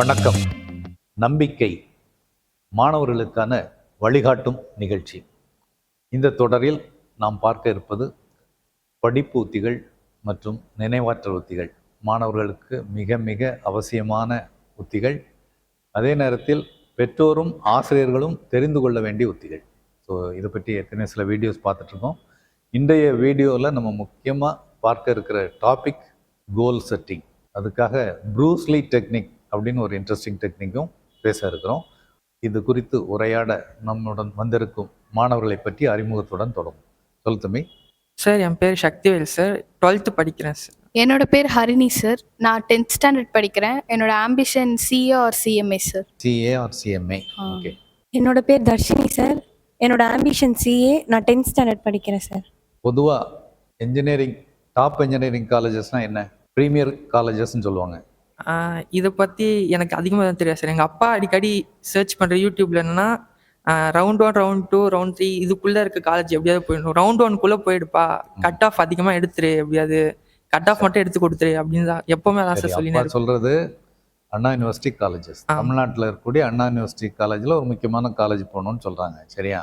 வணக்கம். நம்பிக்கை மாணவர்களுக்கான வழிகாட்டும் நிகழ்ச்சி. இந்த தொடரில் நாம் பார்க்க இருப்பது படிப்பு உத்திகள் மற்றும் நினைவாற்றல் உத்திகள். மாணவர்களுக்கு மிக மிக அவசியமான உத்திகள். அதே நேரத்தில் பெற்றோரும் ஆசிரியர்களும் தெரிந்து கொள்ள வேண்டிய உத்திகள். ஸோ இதை பற்றி ஏற்கனவே சில வீடியோஸ் பார்த்துட்ருக்கோம். இன்றைய வீடியோவில் நம்ம முக்கியமாக பார்க்க இருக்கிற டாபிக் கோல் செட்டிங் அதுக்காக ப்ரூஸ்லி டெக்னிக் அப்படின்னு ஒரு இன்ட்ரெஸ்டிங் டெக்னிக்கும் பேச இருக்கிறோம். இது குறித்து உரையாட நம்முடன் வந்திருக்கும் மாணவர்களை பற்றி அறிமுகத்துடன் தொடங்கும். சொல் தம்பி. சார் என் பேர் சக்திவேல் சார் டுவெல்த்து படிக்கிறேன் சார் என்னோட பேர் ஹரிணி சார் நான் டென்த் ஸ்டாண்டர்ட் படிக்கிறேன். என்னோட ambition CA or CMA sir CA or CMA. Okay என்னோட பேர் தர்ஷினி சார் என்னோட ஆம்பிஷன் சிஏ நான் டென்த் ஸ்டாண்டர்ட் படிக்கிறேன் சார் பொதுவாக இன்ஜினியரிங் டாப் இன்ஜினியரிங் காலேஜஸ்னால் என்ன? ப்ரீமியர் காலேஜஸ்ன்னு சொல்லுவாங்க. இதை பற்றி எனக்கு அதிகமாக தான் தெரியாது சார். எங்கள் அப்பா அடிக்கடி சர்ச் பண்ணுற யூடியூப்ல என்னன்னா round one round two round three இதுக்குள்ளே இருக்க காலேஜ் எப்படியாவது போயிடணும். ரவுண்ட் ஒன்குள்ளே போயிடுப்பா. கட் ஆஃப் அதிகமாக எடுத்துரு எப்படியாவது கட் ஆஃப் மட்டும் எடுத்து கொடுத்துரு அப்படின்னு தான் எப்போவுமே அதான் சார் அப்பா சொல்றது அண்ணா யூனிவர்சிட்டி காலேஜஸ். தமிழ்நாட்டில் இருக்கக்கூடிய அண்ணா யூனிவர்சிட்டி காலேஜில் ஒரு முக்கியமான காலேஜ் போகணும்னு சொல்கிறாங்க சரியா?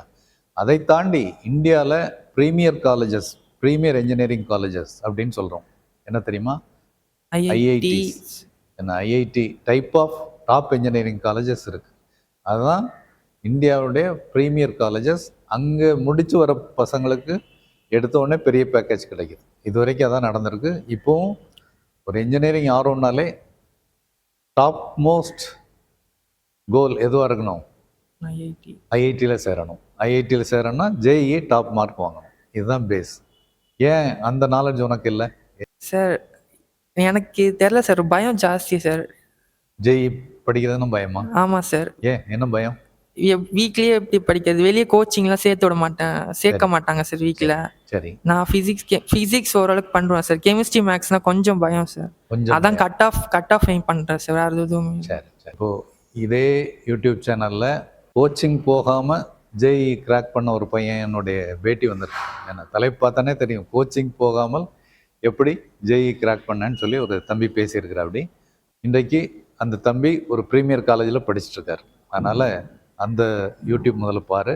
அதை தாண்டி இந்தியாவில் premier colleges premier engineering colleges அப்படின்னு சொல்கிறோம் என்ன தெரியுமா? ஐஐடி. என்ன IIT type of top engineering colleges இருக்குது அதுதான் இந்தியாவுடைய ப்ரீமியர் காலேஜஸ் அங்கே முடிச்சு வர பசங்களுக்கு எடுத்த உடனே பெரிய பேக்கேஜ் கிடைக்குது. இது வரைக்கும் அதான் நடந்திருக்கு. இப்போவும் ஒரு இன்ஜினியரிங் ஆர்வம்னாலே டாப் மோஸ்ட் கோல் எதுவாக இருக்கணும்? ஐஐடி ஐஐடியில் சேரணும். ஐஐடியில் சேரணும்னா ஜேஇ டாப் மார்க் வாங்கணும். இதுதான் பேஸ் ஏன் அந்த நாலேஜ் உனக்கு இல்லை? சார் எனக்கு தெரில சார் பயம் ஜாஸ்தி சார். ஜேஇ படிக்கிறதுன்னு பயமா? ஆமாம் சார். ஏன் என்ன பயம்? வீக்லியே எப்படி படிக்கிறது? வெளியே கோச்சிங்லாம் சேர்த்து விட மாட்டேன் சேர்க்க மாட்டாங்க சார் வீக்கில் சரி. நான் ஃபிசிக்ஸ் ஃபிசிக்ஸ் ஓரளவுக்கு பண்ணுவேன் சார். கெமிஸ்ட்ரி மேக்ஸ்னா கொஞ்சம் பயம் சார். அதான் cut off cut off aim பண்ணுறேன் சார் வேறு எதுவும் சரி இப்போ இதே யூடியூப் சேனலில் கோச்சிங் போகாமல் ஜேஇ கிராக் பண்ண ஒரு பையன் என்னுடைய பேட்டி வந்திருக்கு. என்ன தலைப்பு பார்த்தானே தெரியும். கோச்சிங் போகாமல் எப்படி ஜேஇ கிராக் பண்ணேன்னு சொல்லி ஒரு தம்பி பேசியிருக்கிறாப்படி இன்றைக்கு அந்த தம்பி ஒரு ப்ரீமியர் காலேஜில் படிச்சுட்ருக்கார் அதனால் அந்த யூடியூப் முதல்ல பாரு.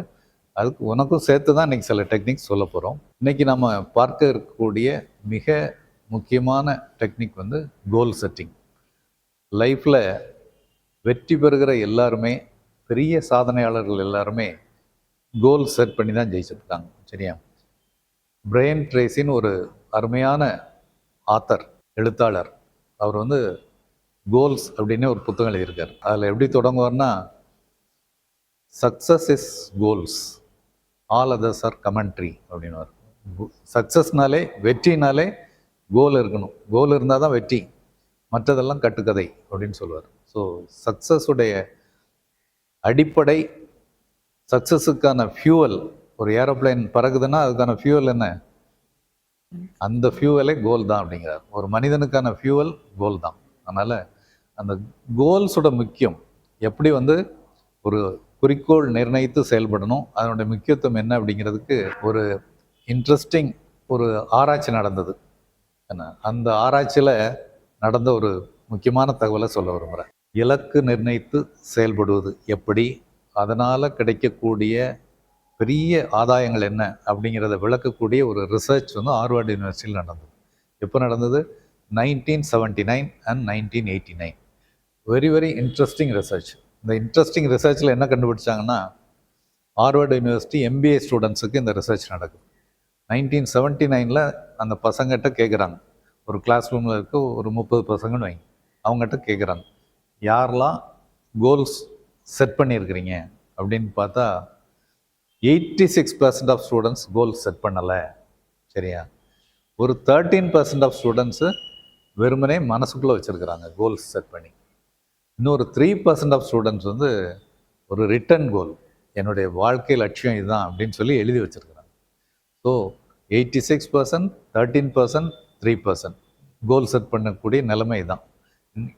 அதுக்கு உனக்கும் சேர்த்து தான் இன்றைக்கி சில டெக்னிக்ஸ் சொல்ல போகிறோம் இன்றைக்கி நம்ம பார்க்க இருக்கக்கூடிய மிக முக்கியமான டெக்னிக் வந்து கோல் செட்டிங் லைஃப்பில் வெற்றி பெறுகிற எல்லாருமே பெரிய சாதனையாளர்கள் எல்லாருமே கோல் செட் பண்ணி தான் ஜெயிச்சிருக்காங்க. சரியா? பிரையன் ட்ரேஸின் ஒரு அருமையான ஆத்தர் எழுத்தாளர். அவர் வந்து கோல்ஸ் அப்படின்னு ஒரு புத்தகம் எழுதியிருக்கார். அதில் எப்படி தொடங்குவார்னா success is goals all others are commentary அப்படின்னுவார். சக்ஸஸ்னாலே வெற்றினாலே கோல் இருக்கணும். கோல் இருந்தால் தான் வெற்றி. மற்றதெல்லாம் கட்டுக்கதை அப்படின்னு சொல்லுவார். ஸோ சக்ஸஸுடைய அடிப்படை சக்ஸஸுக்கான ஃபியூவல் ஒரு ஏரோப்ளேன் பறக்குதுன்னா அதுக்கான ஃபியூவல் என்ன? அந்த ஃபியூவலே கோல் தான் அப்படிங்கிறார். ஒரு மனிதனுக்கான ஃபியூவல் கோல் தான். அதனால் அந்த கோல்ஸோட முக்கியம். எப்படி வந்து ஒரு குறிக்கோள் நிர்ணயித்து செயல்படணும் அதனுடைய முக்கியத்துவம் என்ன அப்படிங்கிறதுக்கு ஒரு இன்ட்ரெஸ்டிங் ஒரு ஆராய்ச்சி நடந்தது. என்ன? அந்த ஆராய்ச்சியில் நடந்த ஒரு முக்கியமான தகவலை சொல்ல விரும்புகிறேன் இலக்கு நிர்ணயித்து செயல்படுவது எப்படி? அதனால் கிடைக்கக்கூடிய பெரிய ஆதாயங்கள் என்ன அப்படிங்கிறத விளக்கக்கூடிய ஒரு ரிசர்ச் வந்து ஆர்வர்டு யூனிவர்சிட்டியில் நடந்தது. எப்போ நடந்தது? Nineteen seventy nine and nineteen eighty nine very very interesting research இந்த இன்ட்ரெஸ்டிங் ரிசர்ச்சில் என்ன கண்டுபிடிச்சாங்கன்னா ஹார்வர்ட் யூனிவர்சிட்டி எம்பிஏ ஸ்டூடெண்ட்ஸுக்கு இந்த ரிசர்ச் நடக்குது. நைன்டீன் செவன்ட்டி நைனில் அந்த பசங்கிட்ட கேட்குறாங்க ஒரு கிளாஸ் ரூமில் இருக்க ஒரு முப்பது பசங்கன்னு வைங்க. அவங்ககிட்ட கேட்குறாங்க யாரெல்லாம் கோல்ஸ் செட் பண்ணியிருக்கிறீங்க? அப்படின்னு பார்த்தா eighty six percent of students goal set பண்ணலை. சரியா? ஒரு தேர்ட்டீன் பர்சன்ட் ஆஃப் ஸ்டூடெண்ட்ஸு வெறுமனே மனசுக்குள்ளே வச்சுருக்கிறாங்க கோல்ஸ் செட் பண்ணி. இன்னொரு த்ரீ பர்சன்ட் ஆஃப் ஸ்டூடெண்ட்ஸ் வந்து ஒரு ரிட்டன் கோல் என்னுடைய வாழ்க்கை லட்சியம் இதுதான் அப்படின்னு சொல்லி எழுதி வச்சுருக்கிறாங்க. So eighty six percent thirteen percent three percent goal set பண்ணக்கூடிய நிலைமை தான்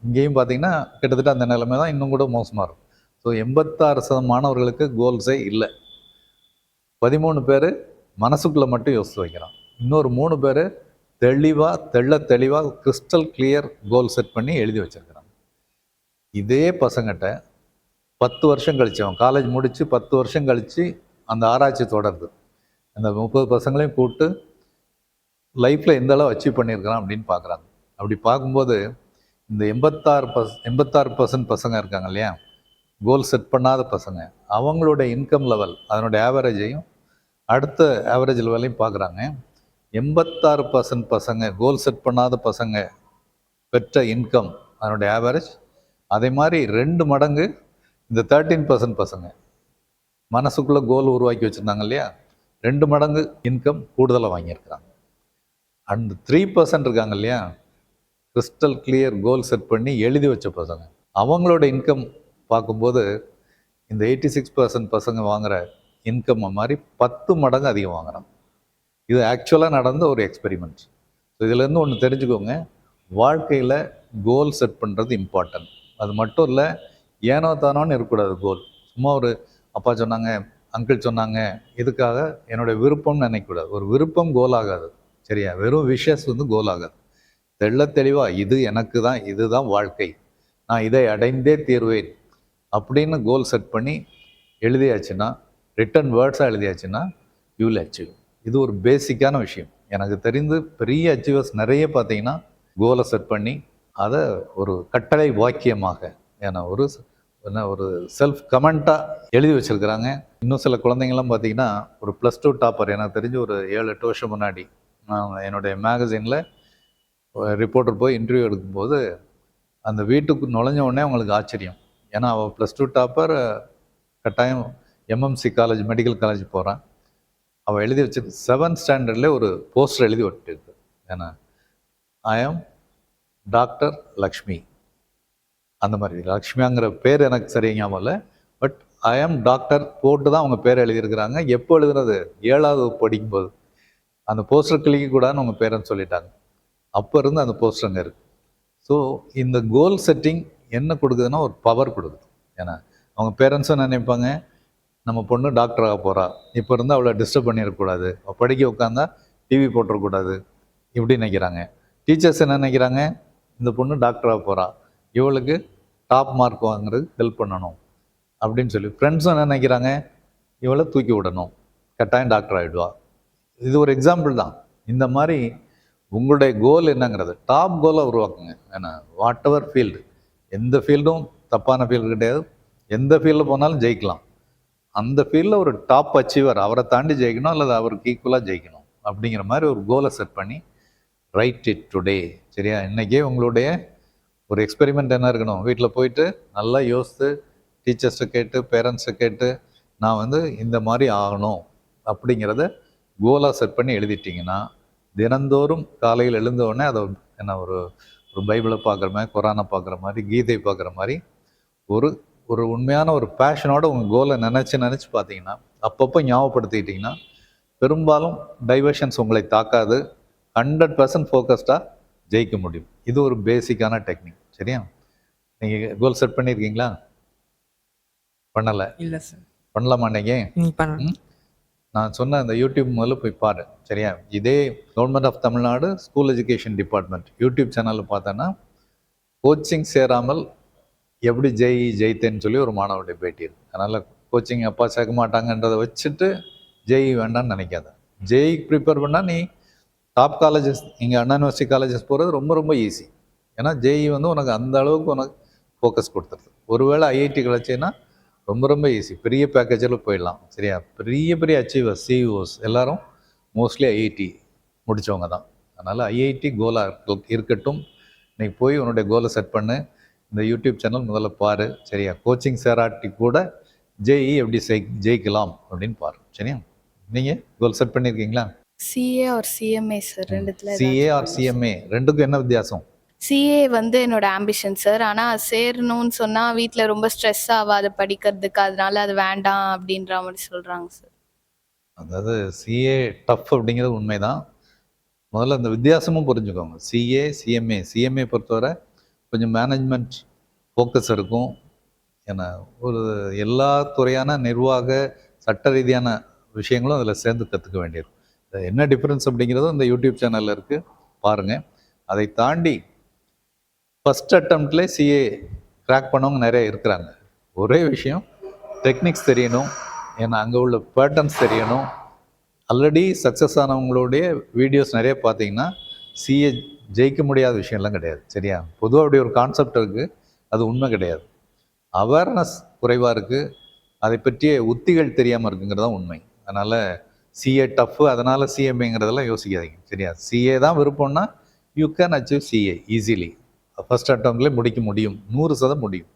இங்கேயும் பார்த்தீங்கன்னா கிட்டத்தட்ட அந்த நிலைமை தான் இன்னும் கூட மோசமாக இருக்கும். ஸோ எண்பத்தாறு சதம் மாணவர்களுக்கு கோல்ஸே இல்லை. பதிமூணு பேர் மனசுக்குள்ளே மட்டும் யோசித்து வைக்கிறான் இன்னொரு மூணு பேர் தெளிவாக தெள்ள தெளிவாக கிறிஸ்டல் கிளியர் கோல் செட் பண்ணி எழுதி வச்சுருக்கிறாங்க. இதே பசங்கிட்ட பத்து வருஷம் கழிச்சு அவன் காலேஜ் முடித்து பத்து வருஷம் கழித்து அந்த ஆராய்ச்சி தொடருது. அந்த முப்பது பசங்களையும் கூப்பிட்டு லைஃப்பில் எந்த அளவு அச்சீவ் பண்ணியிருக்கிறான்? அப்படின்னு பார்க்குறாங்க அப்படி பார்க்கும்போது இந்த எண்பத்தாறு பஸ் எண்பத்தாறு பர்சன்ட் பசங்க இருக்காங்க இல்லையா? கோல் செட் பண்ணாத பசங்க அவங்களோட இன்கம் லெவல் அதனுடைய ஆவரேஜையும் அடுத்த ஆவரேஜ் லெவலையும் பார்க்குறாங்க. எண்பத்தாறு பர்சன்ட் பசங்க கோல் செட் பண்ணாத பசங்க பெற்ற இன்கம் அதனுடைய ஆவரேஜ் அதே மாதிரி ரெண்டு மடங்கு இந்த தேர்ட்டீன் பர்சன்ட் பசங்க. மனசுக்குள்ளே கோல் உருவாக்கி வச்சுருந்தாங்க இல்லையா? ரெண்டு மடங்கு இன்கம் கூடுதலாக வாங்கியிருக்கிறாங்க. அண்ட் த்ரீ பர்சன்ட் இருக்காங்க இல்லையா? கிறிஸ்டல் கிளியர் கோல் செட் பண்ணி எழுதி வச்ச பசங்க. அவங்களோட இன்கம் பார்க்கும்போது இந்த எயிட்டி சிக்ஸ் பர்சன்ட் பசங்க வாங்குகிற இன்கம் மாதிரி பத்து மடங்கு அதிகம் வாங்குறாங்க இது ஆக்சுவலாக நடந்த ஒரு எக்ஸ்பெரிமெண்ட் ஸோ இதுலேருந்து ஒன்று தெரிஞ்சுக்கோங்க. வாழ்க்கையில் கோல் செட் பண்ணுறது இம்பார்ட்டன்ட் அது மட்டும் இல்லை ஏனோ தானோன்னு இருக்கக்கூடாது கோல் சும்மா ஒரு அப்பா சொன்னாங்க அங்கிள் சொன்னாங்க இதுக்காக என்னுடைய விருப்பம்னு நினைக்கக்கூடாது. ஒரு விருப்பம் கோல் ஆகாது. சரியா? வெறும் விஷஸ் வந்து கோல் ஆகாது. தெள்ள தெளிவாக இது எனக்கு தான் இதுதான் வாழ்க்கை. நான் இதை அடைந்தே தீர்வேன். அப்படின்னு கோல் செட் பண்ணி எழுதியாச்சுன்னா ரிட்டன் வேர்ட்ஸாக எழுதியாச்சுன்னா யூ வில் அச்சீவ் இது ஒரு பேசிக்கான விஷயம். எனக்கு தெரிந்து பெரிய அச்சீவர்ஸ் நிறைய பார்த்தீங்கன்னா கோலை செட் பண்ணி அதை ஒரு கட்டளை வாக்கியமாக ஏன்னா ஒரு என்ன ஒரு செல்ஃப் கமெண்ட்டாக எழுதி வச்சிருக்கிறாங்க. இன்னும் சில குழந்தைங்கள்லாம் பார்த்தீங்கன்னா ஒரு ப்ளஸ் டூ டாப்பர் எனக்கு தெரிஞ்சு ஒரு ஏழு எட்டு வருஷம் முன்னாடி நான் என்னுடைய மேகசினில் ரிப்போர்ட்டர் போய் இன்டர்வியூ எடுக்கும்போது அந்த வீட்டுக்கு நுழைஞ்ச உடனே அவங்களுக்கு ஆச்சரியம். ஏன்னா அவள் ப்ளஸ் டூ டாப்பர் கட்டாயம் எம்எம்சி காலேஜ் மெடிக்கல் காலேஜ் போகிறான் அவள் எழுதி வச்சு செவன்த் ஸ்டாண்டர்ட்லேயே ஒரு போஸ்டர் எழுதி விட்டுருக்கு ஏன்னா ஐ ஆம் டாக்டர் லக்ஷ்மி அந்த மாதிரி. லக்ஷ்மியாங்கிற பேர் எனக்கு சரியா ஞாபகம் இல்லை. பட் ஐ ஆம் டாக்டர் போட்டு தான் அவங்க பேர் எழுதியிருக்கிறாங்க. எப்போ எழுதுனது? ஏழாவது படிக்கும்போது. அந்த போஸ்டர் கிளிக்க கூடாதுன்னு அவங்க பேரண்ட்ஸ் சொல்லிட்டாங்க. அப்போ இருந்து அந்த போஸ்டர் அங்கே இருக்குது ஸோ இந்த கோல் செட்டிங் என்ன கொடுக்குதுன்னா ஒரு பவர் கொடுக்குது. ஏன்னா அவங்க பேரண்ட்ஸும் நினைப்பாங்க? நம்ம பொண்ணு டாக்டராக போகிறா இப்போ இருந்தால் அவளை டிஸ்டர்ப் பண்ணிடக்கூடாது. படிக்க உட்காந்தா டிவி போட்டுறக்கூடாது இப்படி நினைக்கிறாங்க. டீச்சர்ஸ் என்ன நினைக்கிறாங்க? இந்த பொண்ணு டாக்டராக போகிறா இவளுக்கு டாப் மார்க் வாங்குறது ஹெல்ப் பண்ணணும். அப்படின்னு சொல்லி ஃப்ரெண்ட்ஸும் என்ன நினைக்கிறாங்க? இவளை தூக்கி விடணும். கட்டாயம் டாக்டர் ஆகிடுவா இது ஒரு எக்ஸாம்பிள் தான். இந்த மாதிரி உங்களுடைய கோல் என்னங்கிறது. டாப் கோலை உருவாக்குங்க. ஏன்னா வாட் எவர் ஃபீல்டு எந்த ஃபீல்டும் தப்பான ஃபீல்டு கிடையாது. எந்த ஃபீல்டில் போனாலும் ஜெயிக்கலாம். அந்த ஃபீல்டில் ஒரு டாப் அச்சீவர் அவரை தாண்டி ஜெயிக்கணும் அல்லது அவருக்கு ஈக்குவலாக ஜெயிக்கணும் அப்படிங்கிற மாதிரி ஒரு கோலை செட் பண்ணி ரைட் இட் டுடே சரியா? இன்றைக்கே உங்களுடைய ஒரு எக்ஸ்பெரிமெண்ட் என்ன இருக்கணும்? வீட்டில் போயிட்டு நல்லா யோசித்து டீச்சர்ஸை கேட்டு பேரண்ட்ஸை கேட்டு நான் வந்து இந்த மாதிரி ஆகணும் அப்படிங்கிறத கோலாக செட் பண்ணி எழுதிட்டிங்கன்னா தினந்தோறும் காலையில் எழுந்தவுடனே அதை என்ன ஒரு ஒரு பைபிளை பார்க்குற மாதிரி குரானை பார்க்குற மாதிரி கீதை பார்க்குற மாதிரி ஒரு ஒரு உண்மையான ஒரு பேஷனோட உங்கள் கோலை நினச்சி நினச்சி பார்த்தீங்கன்னா அப்பப்போ ஞாபகப்படுத்திக்கிட்டிங்கன்னா பெரும்பாலும் டைவர்ஷன்ஸ் உங்களை தாக்காது. ஹண்ட்ரட் பர்சன்ட் ஃபோக்கஸ்டாக ஜெயிக்க முடியும். இது ஒரு பேசிக்கான டெக்னிக் சரியா? நீங்கள் கோல் செட் பண்ணியிருக்கீங்களா? பண்ணலை. இல்லை சார் பண்ணலாமா இன்னைக்கு? நீ பண்ண ம்? நான் சொன்ன அந்த யூடியூப் முதல்ல போய் பாரு. சரியா? இதே government of Tamil Nadu school education department YouTube சேனலில் பார்த்தோன்னா கோச்சிங் சேராமல் எப்படி ஜெய் ஜெயித்தேன்னு சொல்லி ஒரு மாணவருடைய பேட்டி இருக்கு அதனால் கோச்சிங் அப்பா சேர்க்க மாட்டாங்கன்றதை வச்சுட்டு ஜெய் வேண்டாம்னு நினைக்காத. ஜெய் ப்ரிப்பேர் பண்ணால் நீ டாப் காலேஜஸ் இங்கே அண்ணா யூனிவர்சிட்டி காலேஜஸ் போகிறது ரொம்ப ரொம்ப ஈஸி ஏன்னா ஜெய் வந்து உனக்கு அந்த அளவுக்கு உனக்கு ஃபோக்கஸ் கொடுத்துருது. ஒருவேளை ஐஐடி கிடச்சின்னா ரொம்ப ரொம்ப ஈஸி பெரிய பேக்கேஜில் போயிடலாம். சரியா? பெரிய பெரிய அச்சீவர்ஸ் சிஇஓஸ் எல்லோரும் மோஸ்ட்லி ஐஐடி முடித்தவங்க தான். அதனால் ஐஐடி கோலாக இருக்கட்டும். இன்றைக்கி போய் உன்னுடைய கோலை செட் பண்ணு. இந்த யூடியூப் சேனல் முதல்ல பாரு சரியா? கோச்சிங் சேராட்டி கூட ஜெய் எப்படி செய் ஜெயிக்கலாம் அப்படின்னு பாரு சரியா? நீங்கள் கோல் செட் பண்ணியிருக்கீங்களா சிஏ ஆர் சிஎம்ஏ சார் ரெண்டுத்துல சிஏ ஆர் சிஎம்ஏ ரெண்டுக்கும் என்ன வித்தியாசம்? சிஏ வந்து என்னோட ஆம்பிஷன் சார் ஆனால் சேரணும்னு சொன்னால் வீட்டில் ரொம்ப ஸ்ட்ரெஸ் ஆகாது படிக்கிறதுக்கு. அதனால அது வேண்டாம் அப்படின்ற மாதிரி சொல்கிறாங்க சார் அதாவது சிஏ டஃப் அப்படிங்கிறது உண்மைதான். முதல்ல அந்த வித்தியாசமும் புரிஞ்சுக்கோங்க. சிஏ சிஎம்ஏ சிஎம்ஏ பொறுத்தவரை கொஞ்சம் மேனேஜ்மெண்ட் ஃபோக்கஸ் இருக்கும் ஏன்னா ஒரு எல்லா துறையான நிர்வாக சட்ட ரீதியான விஷயங்களும் அதில் சேர்ந்து கற்றுக்க வேண்டியிருக்கும். என்ன டிஃப்ரென்ஸ் அப்படிங்கிறதும் இந்த யூடியூப் சேனலில் இருக்குது பாருங்கள் அதை தாண்டி ஃபஸ்ட் அட்டம்ப்ட்லேயே சிஏ க்ராக் பண்ணவங்க நிறைய இருக்கிறாங்க. ஒரே விஷயம் டெக்னிக்ஸ் தெரியணும். ஏன்னா அங்கே உள்ள பேட்டர்ன்ஸ் தெரியணும். ஆல்ரெடி சக்ஸஸ் ஆனவங்களுடைய வீடியோஸ் நிறைய பார்த்தீங்கன்னா சிஏ ஜெயிக்க முடியாத விஷயம்லாம் கிடையாது சரியா? பொதுவாக அப்படி ஒரு கான்செப்ட் இருக்குது அது உண்மை கிடையாது. அவேர்னஸ் குறைவாக இருக்குது அதை பற்றிய உத்திகள் தெரியாமல் இருக்குங்கிறது தான் உண்மை. அதனால் சிஏ டஃப்பு அதனால் சிஎம்ஏங்கிறதெல்லாம் யோசிக்காதீங்க சரியா? சிஏ தான் விருப்பம்னா you can achieve CA easily first அட்டம்ப்ட்லேயே முடிக்க முடியும் நூறு சதம் முடியும்.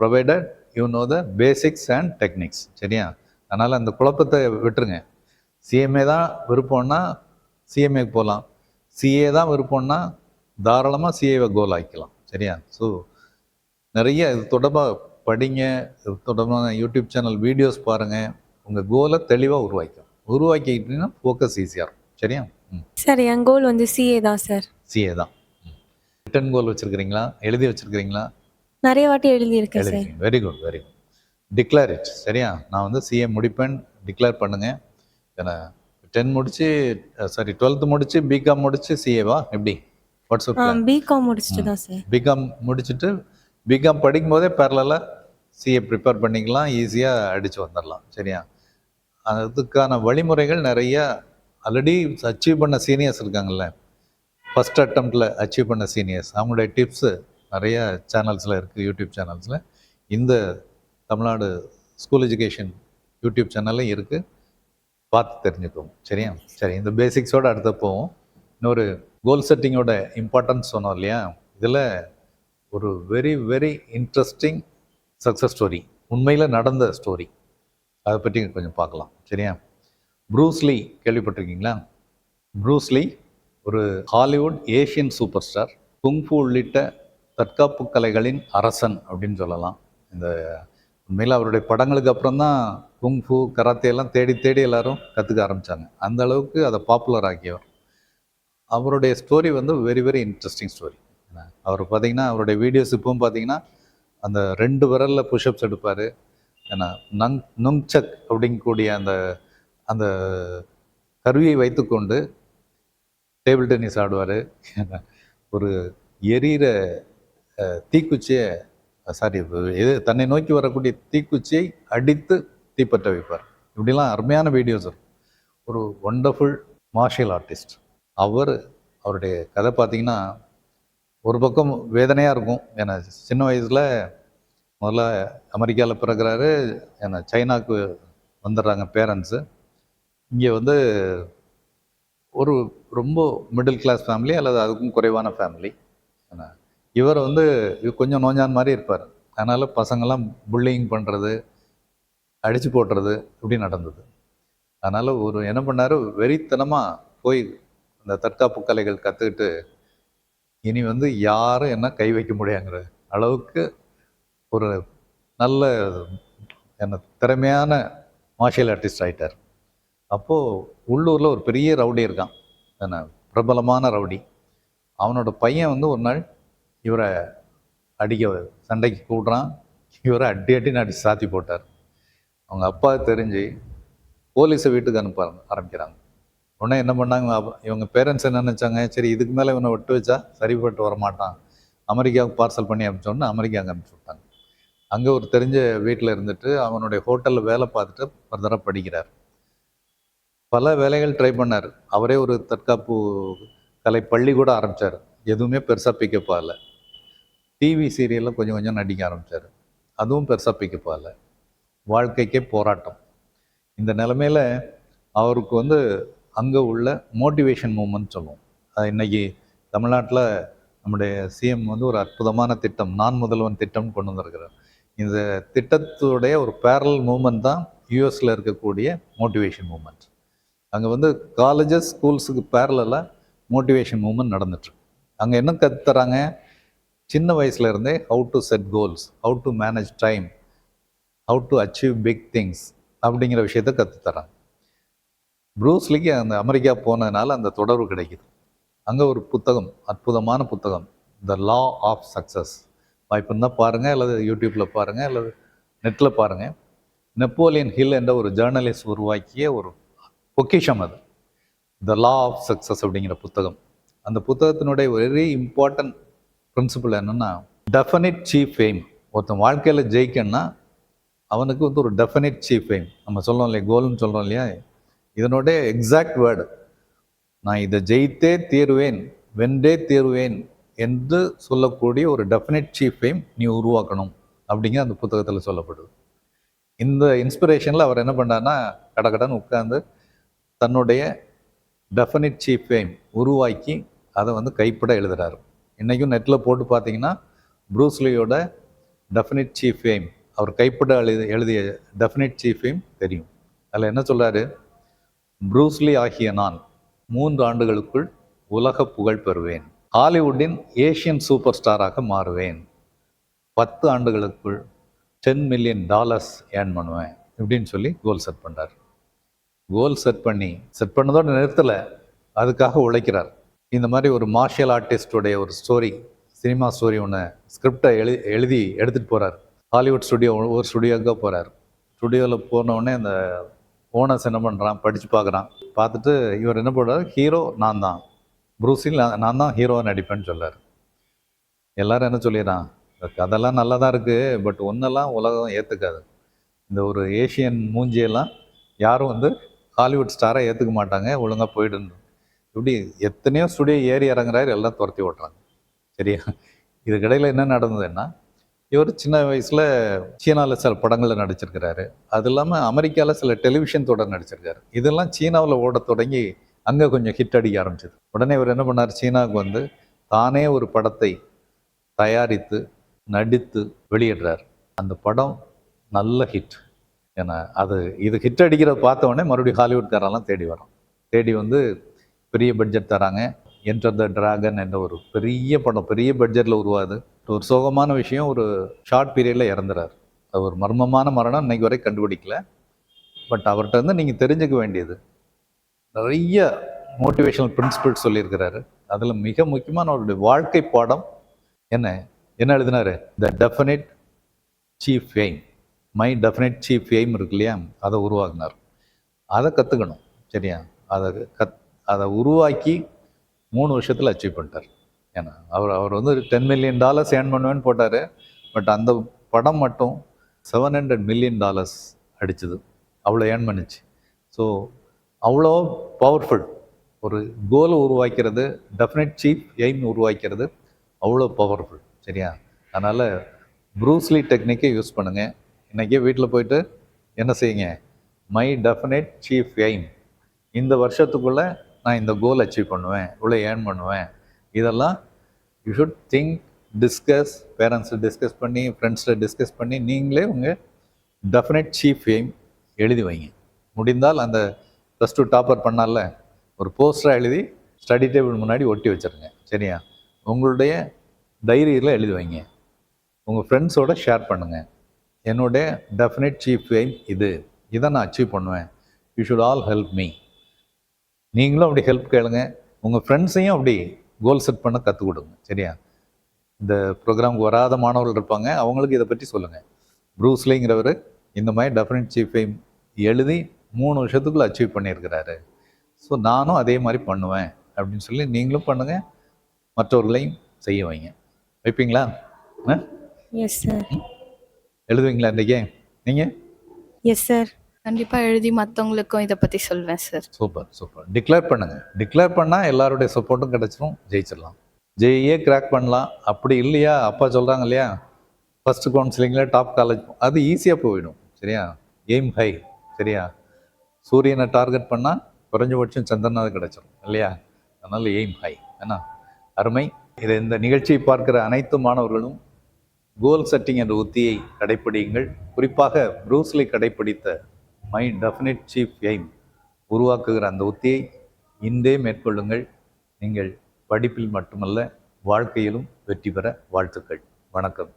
Provided you know the basics and techniques சரியா? அதனால் அந்த குழப்பத்தை விட்டுருங்க. சிஎம்ஏ தான் விருப்பம்னா சிஎம்ஏக்கு போகலாம். சிஏ தான் விருப்பம்னா தாராளமாக சிஏவை கோல் ஆக்கிக்கலாம். சரியா? ஸோ நிறைய இது தொடர்பாக படிங்க. இது தொடர்பான யூடியூப் சேனல் வீடியோஸ் பாருங்கள் உங்கள் கோலை தெளிவாக உருவாக்கும் உருவாக்கிக்கிட்டீங்கன்னா ஃபோக்கஸ் ஈஸியாக இருக்கும். சரியா? ம். சார் என் கோல் வந்து சிஏ தான் சார். சிஏ தான். ரிட்டன் கோல் வச்சுருக்கிறீங்களா? எழுதி வச்சுருக்கிறீங்களா? நிறைய வாட்டி எழுதியிருக்கேன் sir. Very good very good declare it சரியா? நான் வந்து சிஏ முடிப்பேன். டிக்ளேர் பண்ணுங்க. ஏன்னா டென் முடிச்சு சாரி டுவெல்த்து முடிச்சு பிகாம் முடிச்சு சிஏவா எப்படி? வாட்ஸ் பிளான் பிகாம் முடிச்சுட்டு தான் சார் பிகாம் முடிச்சுட்டு பிகாம் படிக்கும் போதே பேரலாக சிஏ ப்ரிப்பேர் பண்ணிக்கலாம் ஈஸியாக அடித்து வந்துடலாம் சரியா? அதுக்கான வழிமுறைகள் நிறைய ஆல்ரெடி அச்சீவ் பண்ண சீனியர்ஸ் இருக்காங்கல்ல? ஃபஸ்ட் அட்டம்ப்டில் அச்சீவ் பண்ண சீனியர்ஸ் அவங்களுடைய டிப்ஸு நிறைய சேனல்ஸில் இருக்குது யூடியூப் சேனல்ஸில் இந்த தமிழ்நாடு ஸ்கூல் எஜுகேஷன் யூடியூப் சேனல்லையும் இருக்குது பார்த்து தெரிஞ்சுக்கோங்க. சரியா? சரி இந்த பேசிக்ஸோடு அடுத்த போவோம். இன்னொரு கோல் செட்டிங்கோட இம்பார்ட்டன்ஸ் சொன்னோம் இல்லையா? இதில் ஒரு very very interesting success story உண்மையில் நடந்த ஸ்டோரி அதை பற்றி கொஞ்சம் பார்க்கலாம். சரியா? ப்ரூஸ்லி கேள்விப்பட்டிருக்கீங்களா? ப்ரூஸ்லி ஒரு Hollywood Asian super star kung fu உள்ளிட்ட தற்காப்பு கலைகளின் அரசன் அப்படின்னு சொல்லலாம். இந்த உண்மையில் அவருடைய படங்களுக்கு அப்புறம் தான் குங்ஃபு கராத்தே எல்லாம் தேடி தேடி எல்லாரும் கற்றுக்க ஆரம்பித்தாங்க அந்த அளவுக்கு அதை பாப்புலர் ஆக்கியவர். அவருடைய ஸ்டோரி வந்து வெரி வெரி இன்ட்ரெஸ்டிங் ஸ்டோரி அவர் பார்த்தீங்கன்னா அவருடைய வீடியோஸ் இப்போவும் பார்த்தீங்கன்னா அந்த ரெண்டு விரலில் புஷ்அப்ஸ் எடுப்பார். ஏன்னா நங் நுங்சக் அப்படிங்கக்கூடிய அந்த அந்த கருவியை வைத்துக்கொண்டு டேபிள் டென்னிஸ் ஆடுவார். ஒரு எரியிற தீக்குச்சியை சாரி இது தன்னை நோக்கி வரக்கூடிய தீக்குச்சியை அடித்து தீப்பற்ற வைப்பார். இப்படிலாம் அருமையான வீடியோஸ் இருக்கும் ஒரு ஒண்டர்ஃபுல் மார்ஷியல் ஆர்டிஸ்ட் அவர் அவருடைய கதை பார்த்தீங்கன்னா ஒரு பக்கம் வேதனையாக இருக்கும். ஏன்னா சின்ன வயசில் முதல்ல அமெரிக்காவில் பிறகுறாரு. ஏன்னா சைனாவுக்கு வந்துடுறாங்க பேரண்ட்ஸு இங்கே வந்து ஒரு ரொம்ப மிடில் கிளாஸ் ஃபேமிலி அல்லது அதுக்கும் குறைவான ஃபேமிலி ஏன்னா இவர் வந்து கொஞ்சம் நோஞ்சான் மாதிரி இருப்பார். அதனால் பசங்கள்லாம் புல்லிங் பண்ணுறது அடித்து போட்டுறது இப்படி நடந்தது. அதனால் ஒரு என்ன பண்ணார் வெறித்தனமாக போய் இந்த தற்காப்பு கலைகள் கற்றுக்கிட்டு இனி வந்து யாரும் என்ன கை வைக்க முடியாங்கிற அளவுக்கு ஒரு நல்ல என்ன திறமையான மார்ஷியல் ஆர்டிஸ்ட் ஆகிட்டார் அப்போது உள்ளூரில் ஒரு பெரிய ரவுடி இருக்கான். என்ன பிரபலமான ரவுடி. அவனோட பையன் வந்து ஒரு நாள் இவரை அடிக்க சண்டைக்கு கூடுறான் இவரை அடி அடி அடிச்சு சாத்தி போட்டார். அவங்க அப்பா தெரிஞ்சு போலீஸை வீட்டுக்கு அனுப்ப ஆரம்பிக்கிறாங்க. உடனே என்ன பண்ணாங்க? இவங்க பேரண்ட்ஸ் என்ன நினச்சாங்க? சரி இதுக்கு மேலே இவனை விட்டு வச்சா சரிப்பட்டு வர மாட்டான் அமெரிக்காவுக்கு பார்சல் பண்ணி அனுப்பிச்சோன்னு அமெரிக்காவுக்கு அனுப்பிச்சு விட்டாங்க. அங்கே ஒரு தெரிஞ்ச வீட்டில் இருந்துட்டு அவனுடைய ஹோட்டலில் வேலை பார்த்துட்டு ஃபர்தராக படிக்கிறார். பல வேலைகள் ட்ரை பண்ணார். அவரே ஒரு தற்காப்பு கலை பள்ளி கூட ஆரம்பித்தார் எதுவுமே பெருசாக பிக்கப் டிவி சீரியலில் கொஞ்சம் கொஞ்சம் நடிக்க ஆரம்பித்தார் அதுவும் பெருசாக பிக்கப் வாழ்க்கைக்கே போராட்டம். இந்த நிலமையில் அவருக்கு வந்து அங்கே உள்ள மோட்டிவேஷன் மூமெண்ட் சொல்லுவோம். அது இன்னைக்கு தமிழ்நாட்டில் நம்முடைய சிஎம் வந்து ஒரு அற்புதமான திட்டம் நான் முதல்வன் திட்டம்னு கொண்டு வந்திருக்கிறார். இந்த திட்டத்துடைய ஒரு பேரல் மூமெண்ட் தான் யூஎஸில் இருக்கக்கூடிய மோட்டிவேஷன் மூமெண்ட் அங்கே வந்து காலேஜஸ் ஸ்கூல்ஸுக்கு பேரலாக மோட்டிவேஷன் மூமெண்ட் நடந்துட்டுருக்கு அங்கே என்ன கற்றுத்தராங்க சின்ன வயசுல இருந்தே how to set goals how to manage time how to achieve big things அப்படிங்கிற விஷயத்த கற்றுத்தராங்க ப்ரூஸ்லிக்கு அந்த அமெரிக்கா போனதுனால அந்த தொடர்பு கிடைக்குது. அங்கே ஒரு புத்தகம் அற்புதமான புத்தகம் த லா ஆஃப் சக்ஸஸ் வாய்ப்பு இருந்தால் பாருங்கள் அல்லது யூடியூப்பில் பாருங்கள் அல்லது நெட்டில் பாருங்கள் நெப்போலியன் ஹில் என்ற ஒரு ஜேர்னலிஸ்ட் உருவாக்கிய ஒரு பொக்கிஷம் அது. த லா ஆஃப் சக்ஸஸ் அப்படிங்கிற புத்தகம். அந்த புத்தகத்தினுடைய வெரி இம்பார்ட்டன்ட் பிரின்சிபல் என்னென்னா டெஃபனிட் சீஃப் எய்ம் ஒருத்தன் வாழ்க்கையில் ஜெயிக்கணும்னா அவனுக்கு வந்து ஒரு டெஃபினட் சீஃப் எய்ம் நம்ம சொல்றோம் இல்லையா கோல்னு சொல்கிறோம் இல்லையா? இதனுடைய எக்ஸாக்ட் வேர்டு நான் இதை ஜெயித்தே தீருவேன் வென்றே தீருவேன் என்று சொல்லக்கூடிய ஒரு டெஃபினட் சீஃப் எய்ம் நீ உருவாக்கணும் அப்படிங்கிற அந்த புத்தகத்தில் சொல்லப்படுது. இந்த இன்ஸ்பிரேஷனில் அவர் என்ன பண்ணார்னா கடன் உட்காந்து தன்னுடைய டெஃபினட் சீஃப் எய்ம் உருவாக்கி அதை வந்து கைப்பட எழுதுகிறாரு இன்றைக்கும் நெட்டில் போட்டு பார்த்தீங்கன்னா ப்ரூஸ்லியோட டெஃபினிட் சீஃப் எய்ம் அவர் கைப்பட எழுதி எழுதிய டெஃபினிட் சீஃப் எய்ம் தெரியும். அதில் என்ன சொல்கிறாரு ப்ரூஸ்லி ஆகிய நான் மூன்று ஆண்டுகளுக்குள் உலக புகழ் பெறுவேன். ஹாலிவுட்டின் ஏஷியன் சூப்பர் ஸ்டாராக மாறுவேன். பத்து ஆண்டுகளுக்குள் டென் மில்லியன் டாலர்ஸ் ஏர்ன் பண்ணுவேன் இப்படின்னு சொல்லி கோல் செட் பண்ணுறார் கோல் செட் பண்ணி செட் பண்ணதோட நிறுத்தலை அதுக்காக உழைக்கிறார். இந்த மாதிரி ஒரு மார்ஷியல் ஆர்டிஸ்டுடைய ஒரு ஸ்டோரி சினிமா ஸ்டோரி ஒன்று ஸ்கிரிப்டை எழு எழுதி எடுத்துகிட்டு போகிறார் ஹாலிவுட் ஸ்டுடியோ ஒரு ஸ்டுடியோக்காக போகிறார் ஸ்டுடியோவில் போனவுடனே அந்த ஓனர்ஸ் என்ன பண்ணுறான் படித்து பார்க்குறான். பார்த்துட்டு இவர் என்ன பண்ணுறாரு ஹீரோ நான் தான். ப்ரூஸில் நான் தான் ஹீரோவை நடிப்பேன்னு சொல்லார் எல்லோரும் என்ன சொல்லிடுறான்? கதெல்லாம் நல்லா தான் இருக்குது பட் ஒன்றெல்லாம் உலகம் ஏற்றுக்காது இந்த ஒரு ஏஷியன் மூஞ்சியெல்லாம் யாரும் வந்து ஹாலிவுட் ஸ்டாரை ஏற்றுக்க மாட்டாங்க ஒழுங்காக போயிடுன்னு. இப்படி எத்தனையோ ஸ்டுடியோ ஏறி இறங்குறாரு எல்லாம் துரத்தி ஓட்டுறாங்க. சரியா? இதுக்கிடையில் என்ன நடந்ததுன்னா இவர் சின்ன வயசில் சீனாவில் சில படங்களில் நடிச்சிருக்கிறாரு. அது இல்லாமல் அமெரிக்காவில் சில டெலிவிஷன் தொடர் நடிச்சிருக்காரு. இதெல்லாம் சீனாவில் ஓட தொடங்கி அங்கே கொஞ்சம் ஹிட் அடிக்க ஆரம்பிச்சது. உடனே இவர் என்ன பண்ணார்? சீனாவுக்கு வந்து தானே ஒரு படத்தை தயாரித்து நடித்து வெளியிடுறார். அந்த படம் நல்ல ஹிட் ஏன்னா அது இது ஹிட் அடிக்கிறத பார்த்த உடனே மறுபடியும் ஹாலிவுட்காரெல்லாம் தேடி வரோம் தேடி வந்து பெரிய பட்ஜெட் தராங்க. என்டர் த டிராகன் என்ற ஒரு பெரிய படம் பெரிய பட்ஜெட்டில் உருவாது ஒரு சோகமான விஷயம். ஒரு ஷார்ட் பீரியடில் இறந்துறார். அது ஒரு மர்மமான மரணம். இன்னைக்கு வரை கண்டுபிடிக்கல. பட் அவர்கிட்ட இருந்து நீங்கள் தெரிஞ்சுக்க வேண்டியது. நிறைய மோட்டிவேஷனல் பிரின்சிபிள் சொல்லியிருக்கிறாரு. அதில் மிக முக்கியமான அவருடைய வாழ்க்கை பாடம் என்ன? என்ன எழுதினார்? The definite chief aim my definite chief aim இருக்கு இல்லையா? அதை உருவாக்குனார். அதை கற்றுக்கணும் சரியா? அதை கத் அதை உருவாக்கி மூணு வருஷத்தில் அச்சீவ் பண்ணிட்டார். ஏன்னா அவர் அவர் வந்து டென் மில்லியன் டாலர்ஸ் ஏர்ன் பண்ணுவேன்னு போட்டார். பட் அந்த படம் மட்டும் செவன் ஹண்ட்ரட் மில்லியன் டாலர்ஸ் அடிச்சது. அவ்வளோ ஏர்ன் பண்ணுச்சு. ஸோ அவ்வளோ பவர்ஃபுல் ஒரு கோலை உருவாக்கிறது டெஃபினட் சீஃப் எய்ம் உருவாக்கிறது அவ்வளோ பவர்ஃபுல் சரியா? அதனால் ப்ரூஸ்லி டெக்னிக்கை யூஸ் பண்ணுங்கள் இன்றைக்கே வீட்டில் போயிட்டு என்ன செய்யுங்க? மை டெஃபினட் சீஃப் எய்ம் இந்த வருஷத்துக்குள்ளே நான் இந்த கோல் அச்சீவ் பண்ணுவேன் இவ்வளோ ஏர்ன் பண்ணுவேன். இதெல்லாம் யூ ஷுட் திங்க் டிஸ்கஸ் பேரண்ட்ஸை டிஸ்கஸ் பண்ணி ஃப்ரெண்ட்ஸில் டிஸ்கஸ் பண்ணி நீங்களே உங்கள் டெஃபினட் சீஃப் எய்ம் எழுதி வைங்க. முடிந்தால் அந்த ப்ளஸ் டூ டாப்பர் பண்ணால ஒரு போஸ்டராக எழுதி ஸ்டடி டேபிள் முன்னாடி ஒட்டி வச்சிருங்க. சரியா? உங்களுடைய டைரியில் எழுதி வைங்க. உங்கள் ஃப்ரெண்ட்ஸோட ஷேர் பண்ணுங்கள் என்னுடைய டெஃபினட் சீஃப் எய்ம் இது. இதை நான் அச்சீவ் பண்ணுவேன். You should all help me நீங்களும் அப்படி ஹெல்ப் கேளுங்க. உங்கள் ஃப்ரெண்ட்ஸையும் அப்படி கோல் செட் பண்ண கற்றுக் கொடுங்க சரியா? இந்த ப்ரோக்ராமுக்கு வராத மாணவர்கள் இருப்பாங்க. அவங்களுக்கு இதை பற்றி சொல்லுங்கள் ப்ரூஸ்லிங்கிறவர் இந்த மாதிரி டெஃபினட் சீஃப் எழுதி மூணு வருஷத்துக்குள்ள அச்சீவ் பண்ணியிருக்கிறாரு. ஸோ நானும் அதே மாதிரி பண்ணுவேன் அப்படின்னு சொல்லி நீங்களும் பண்ணுங்கள் மற்றவர்களையும் செய்ய வைங்க. வைப்பீங்களா? எஸ் சார் எழுதுவீங்களா இன்றைக்கே? நீங்கள் எஸ் சார் கண்டிப்பாக எழுதி மற்றவங்களுக்கும் இதை பற்றி சொல்வேன் சார் சூப்பர் சூப்பர். டிக்ளேர் பண்ணுங்க. டிக்ளேர் பண்ணால் எல்லாருடைய சப்போர்ட்டும் கிடைச்சிரும். ஜெயிச்சிடலாம். ஜெயியே கிராக் பண்ணலாம். அப்படி இல்லையா? அப்பா சொல்கிறாங்க இல்லையா? ஃபர்ஸ்ட் கவுன்சிலிங்கில் டாப் காலேஜ் அது ஈஸியாக போயிடும். சரியா? எய்ம் ஹை சரியா? சூரியனை டார்கெட் பண்ணால் குறைஞ்சபட்சம் சந்திரனாவது கிடைச்சிரும். இல்லையா? அதனால் எய்ம் ஹை என்ன அருமை. இது இந்த நிகழ்ச்சியை பார்க்கிற அனைத்து மாணவர்களும் கோல் செட்டிங் என்ற உத்தியை கடைப்பிடியுங்கள். குறிப்பாக ப்ரூஸ்லி கடைப்பிடித்த மை டெஃபினட் சீஃப் எய்ம் உருவாக்குகிற அந்த உத்தியை இன்றே மேற்கொள்ளுங்கள். நீங்கள் படிப்பில் மட்டுமல்ல வாழ்க்கையிலும் வெற்றி பெற வாழ்த்துக்கள். வணக்கம்.